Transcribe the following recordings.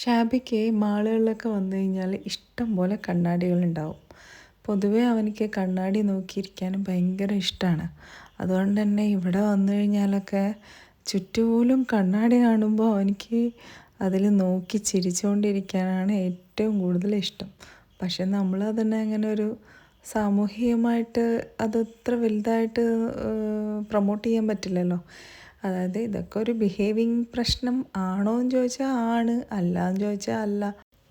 ഷാബിക്ക് മാളുകളിലൊക്കെ വന്നു കഴിഞ്ഞാൽ ഇഷ്ടം പോലെ കണ്ണാടികളുണ്ടാവും. പൊതുവേ അവനിക്ക് കണ്ണാടി നോക്കിയിരിക്കാനും ഭയങ്കര ഇഷ്ടമാണ് അതുകൊണ്ട് തന്നെ ഇവിടെ വന്നു കഴിഞ്ഞാലൊക്കെ ചുറ്റുപോലും കണ്ണാടി കാണുമ്പോൾ അവനിക്ക് അതിൽ നോക്കി ചിരിച്ചുകൊണ്ടിരിക്കാനാണ് ഏറ്റവും കൂടുതൽ ഇഷ്ടം. പക്ഷെ നമ്മൾ അതിനെ അങ്ങനെ ഒരു സാമൂഹികമായിട്ട് അതത്ര വലുതായിട്ട് പ്രൊമോട്ട് ചെയ്യാൻ പറ്റില്ലല്ലോ. അതായത് ഇതൊക്കെ ഒരു ബിഹേവിങ് പ്രശ്നം ആണോ എന്ന് ചോദിച്ചാൽ ആണ് അല്ല എന്ന് ചോദിച്ചാൽ അല്ല.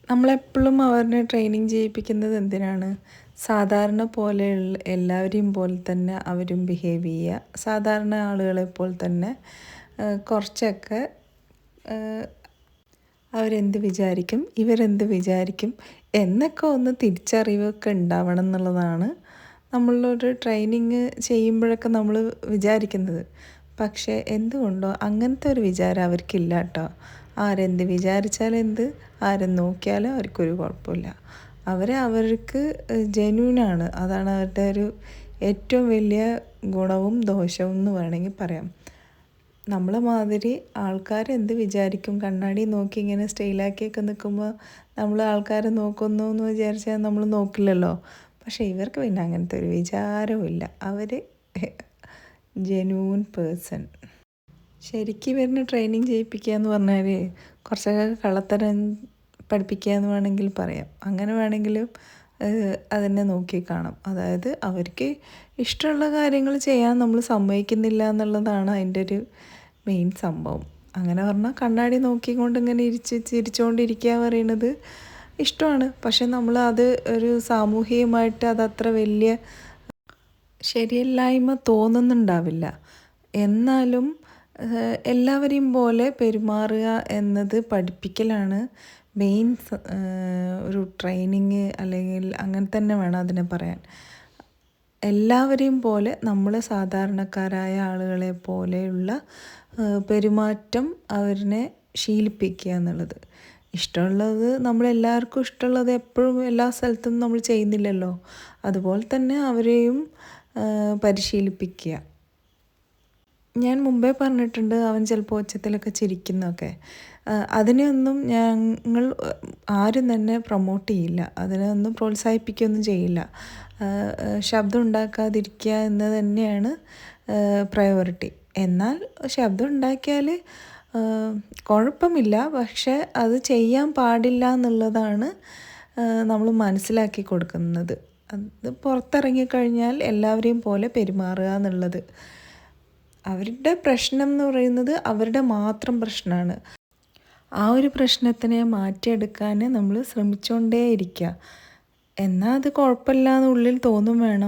നമ്മളെപ്പോഴും അവരെ ട്രെയിനിങ് ചെയ്യിപ്പിക്കുന്നത് എന്തിനാണ്? സാധാരണ പോലെയുള്ള എല്ലാവരെയും പോലെ തന്നെ അവരും ബിഹേവ് ചെയ്യുക. സാധാരണ ആളുകളെ പോലെ തന്നെ കുറച്ചൊക്കെ അവരെന്ത് വിചാരിക്കും ഇവരെന്ത് വിചാരിക്കും എന്നൊക്കെ ഒന്ന് തിരിച്ചറിവൊക്കെ ഉണ്ടാവണം എന്നുള്ളതാണ് നമ്മളൊരു ട്രെയിനിങ് ചെയ്യുമ്പോഴൊക്കെ നമ്മൾ വിചാരിക്കുന്നത്. പക്ഷേ എന്തുകൊണ്ടോ അങ്ങനത്തെ ഒരു വിചാരം അവർക്കില്ല കേട്ടോ. ആരെന്ത് വിചാരിച്ചാലെന്ത് ആരും നോക്കിയാലും അവർക്കൊരു കുഴപ്പമില്ല. അവർ അവർക്ക് ജെന്യൂനാണ്. അതാണ് അവരുടെ ഒരു ഏറ്റവും വലിയ ഗുണവും ദോഷവും എന്ന് വേണമെങ്കിൽ പറയാം. നമ്മളെ മാതിരി ആൾക്കാർ എന്ത് വിചാരിക്കും? കണ്ണാടി നോക്കി ഇങ്ങനെ സ്റ്റൈലാക്കിയൊക്കെ നിൽക്കുമ്പോൾ നമ്മൾ ആൾക്കാരെ നോക്കുന്നു എന്ന് വിചാരിച്ചാൽ നമ്മൾ നോക്കില്ലല്ലോ. പക്ഷേ ഇവർക്ക് പിന്നെ അങ്ങനത്തെ ഒരു വിചാരവും ഇല്ല. അവർ ജെന്യൂൻ പേഴ്സൺ ശരിക്കും ഇവരിന് ട്രെയിനിങ് ചെയ്യിപ്പിക്കുക എന്ന് പറഞ്ഞാൽ കുറച്ചൊക്കെ കള്ളത്തരം പഠിപ്പിക്കുക എന്ന് വേണമെങ്കിൽ പറയാം. അങ്ങനെ വേണമെങ്കിലും അതിനെ നോക്കി കാണാം. അതായത് അവർക്ക് ഇഷ്ടമുള്ള കാര്യങ്ങൾ ചെയ്യാൻ നമ്മൾ സമ്മതിക്കുന്നില്ല എന്നുള്ളതാണ് അതിന്റെ ഒരു മെയിൻ സംഭവം. അങ്ങനെ പറഞ്ഞാൽ കണ്ണാടി നോക്കിക്കൊണ്ട് ഇങ്ങനെ ഇരിച്ച് ചിരിച്ചുകൊണ്ടിരിക്കുക പറയുന്നത് ഇഷ്ടമാണ്. പക്ഷെ നമ്മൾ അത് ഒരു സാമൂഹികമായിട്ട് അതത്ര വലിയ ശരിയല്ലായ്മ തോന്നുന്നുണ്ടാവില്ല. എന്നാലും എല്ലാവരെയും പോലെ പെരുമാറുക എന്നത് പഠിപ്പിക്കലാണ് മെയിൻ ഒരു ട്രെയിനിങ് അല്ലെങ്കിൽ അങ്ങനെ തന്നെ വേണം അതിനെ പറയാൻ. എല്ലാവരെയും പോലെ നമ്മൾ സാധാരണക്കാരായ ആളുകളെ പോലെയുള്ള പെരുമാറ്റം അവരിനെ ശീലിപ്പിക്കുക എന്നുള്ളത്. ഇഷ്ടമുള്ളത് നമ്മളെല്ലാവർക്കും ഇഷ്ടമുള്ളത് എപ്പോഴും എല്ലാ സ്ഥലത്തും നമ്മൾ ചെയ്യുന്നില്ലല്ലോ. അതുപോലെ തന്നെ അവരെയും പരിശീലിപ്പിക്കുക. ഞാൻ മുമ്പേ പറഞ്ഞിട്ടുണ്ട് അവൻ ചിലപ്പോൾ ഒച്ചത്തിലൊക്കെ ചിരിക്കുന്നൊക്കെ. അതിനെയൊന്നും ഞങ്ങൾ ആരും തന്നെ പ്രൊമോട്ട് ചെയ്യില്ല. അതിനൊന്നും പ്രോത്സാഹിപ്പിക്കുകയൊന്നും ചെയ്യില്ല. ശബ്ദം ഉണ്ടാക്കാതിരിക്കുക എന്ന് തന്നെയാണ് പ്രയോറിറ്റി എന്നാൽ ശബ്ദം ഉണ്ടാക്കിയാൽ കുഴപ്പമില്ല. പക്ഷെ അത് ചെയ്യാൻ പാടില്ല എന്നുള്ളതാണ് നമ്മൾ മനസ്സിലാക്കി കൊടുക്കുന്നത്. അത് പുറത്തിറങ്ങിക്കഴിഞ്ഞാൽ എല്ലാവരെയും പോലെ പെരുമാറുക എന്നുള്ളത്. അവരുടെ പ്രശ്നം എന്ന് പറയുന്നത് അവരുടെ മാത്രം പ്രശ്നമാണ്. ആ ഒരു പ്രശ്നത്തിനെ മാറ്റിയെടുക്കാൻ നമ്മൾ ശ്രമിച്ചുകൊണ്ടേ ഇരിക്കുക എന്നാൽ അത് കുഴപ്പമില്ല എന്നുള്ളിൽ തോന്നും വേണം.